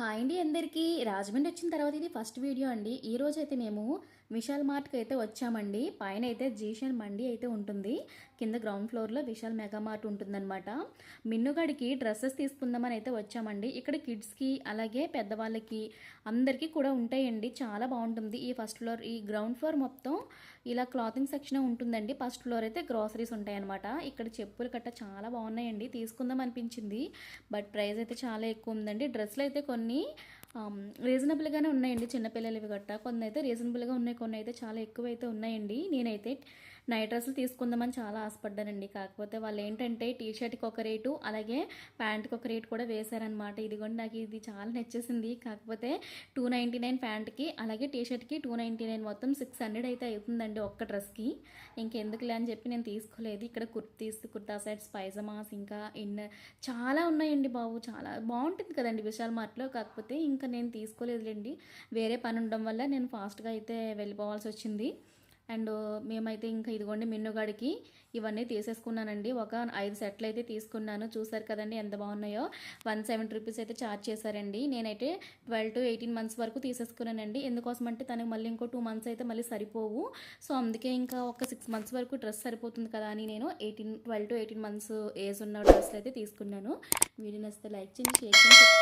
Hi అండి అందరికీ. రాజమండ్రి వచ్చిన తర్వాత ఇది ఫస్ట్ వీడియో అండి. ఈ రోజు అయితే మేము విశాల్ మార్ట్కి అయితే వచ్చామండి. పైన అయితే జీషన్ మండి అయితే ఉంటుంది. కింద గ్రౌండ్ ఫ్లోర్లో విశాల్ మెగా మార్ట్ ఉంటుందన్నమాట. మిన్నుగాడికి డ్రెస్సెస్ తీసుకుందామని అయితే వచ్చామండి. ఇక్కడ కిడ్స్కి అలాగే పెద్దవాళ్ళకి అందరికీ కూడా ఉంటాయండి. చాలా బాగుంటుంది. ఈ ఫస్ట్ ఫ్లోర్ ఈ గ్రౌండ్ ఫ్లోర్ మొత్తం ఇలా క్లాతింగ్ సెక్షన్ ఉంటుందండి. ఫస్ట్ ఫ్లోర్ అయితే గ్రాసరీస్ ఉంటాయన్నమాట. ఇక్కడ చెప్పులు కట్ట చాలా బాగున్నాయండి. తీసుకుందాం అనిపించింది. బట్ ప్రైస్ అయితే చాలా ఎక్కువ ఉందండి. డ్రెస్సులు అయితే కొన్ని రీజనబుల్గానే ఉన్నాయండి చిన్నపిల్లలవి గట్ట. కొన్ని అయితే రీజనబుల్గా ఉన్నాయి కొన్ని అయితే చాలా ఎక్కువ అయితే ఉన్నాయండి. నేనైతే నైట్ డ్రెస్సులు తీసుకుందామని చాలా ఆశపడ్డానండి. కాకపోతే వాళ్ళు ఏంటంటే టీ షర్ట్కి ఒక రేటు అలాగే ప్యాంట్కి ఒక రేటు కూడా వేశారనమాట ఇదిగోండి నాకు ఇది చాలా నచ్చేసింది. కాకపోతే టూ నైంటీ నైన్ ప్యాంట్కి అలాగే టీ షర్ట్కి టూ నైంటీ నైన్ మొత్తం సిక్స్ హండ్రెడ్ అయితే అవుతుందండి ఒక్క డ్రెస్కి. ఇంకెందుకులే అని చెప్పి నేను తీసుకోలేదు. ఇక్కడ కుర్తీస్ కుర్తా సెట్స్ పైజమాస్ ఇంకా ఇన్నర్ చాలా ఉన్నాయండి బాబు. చాలా బాగుంటుంది కదండి విశాల్ మార్ట్లో. కాకపోతే ఇంకా నేను తీసుకోలేదులేండి. వేరే పని ఉండడం వల్ల నేను ఫాస్ట్గా అయితే వెళ్ళిపోవాల్సి వచ్చింది. అండ్ మేమైతే ఇంకా ఇదిగోండి మిన్నుగాడికి ఇవన్నీ తీసేసుకున్నానండి. ఒక ఐదు సెట్లు అయితే తీసుకున్నాను. చూసారు కదండి ఎంత బాగున్నాయో. వన్ సెవెంటీ రూపీస్ అయితే ఛార్జ్ చేశారండి. నేనైతే ట్వెల్వ్ టు ఎయిటీన్ మంత్స్ వరకు తీసేసుకున్నానండి. ఎందుకోసం అంటే తనకు మళ్ళీ ఇంకో టూ మంత్స్ అయితే మళ్ళీ సరిపోవు. సో అందుకే ఇంకా ఒక సిక్స్ మంత్స్ వరకు డ్రెస్ సరిపోతుంది కదా అని నేను eighteen twelve to eighteen months age ఉన్న డ్రెస్లు అయితే తీసుకున్నాను. వీడియో నచ్చితే లైక్ చేయండి షేర్ చేయండి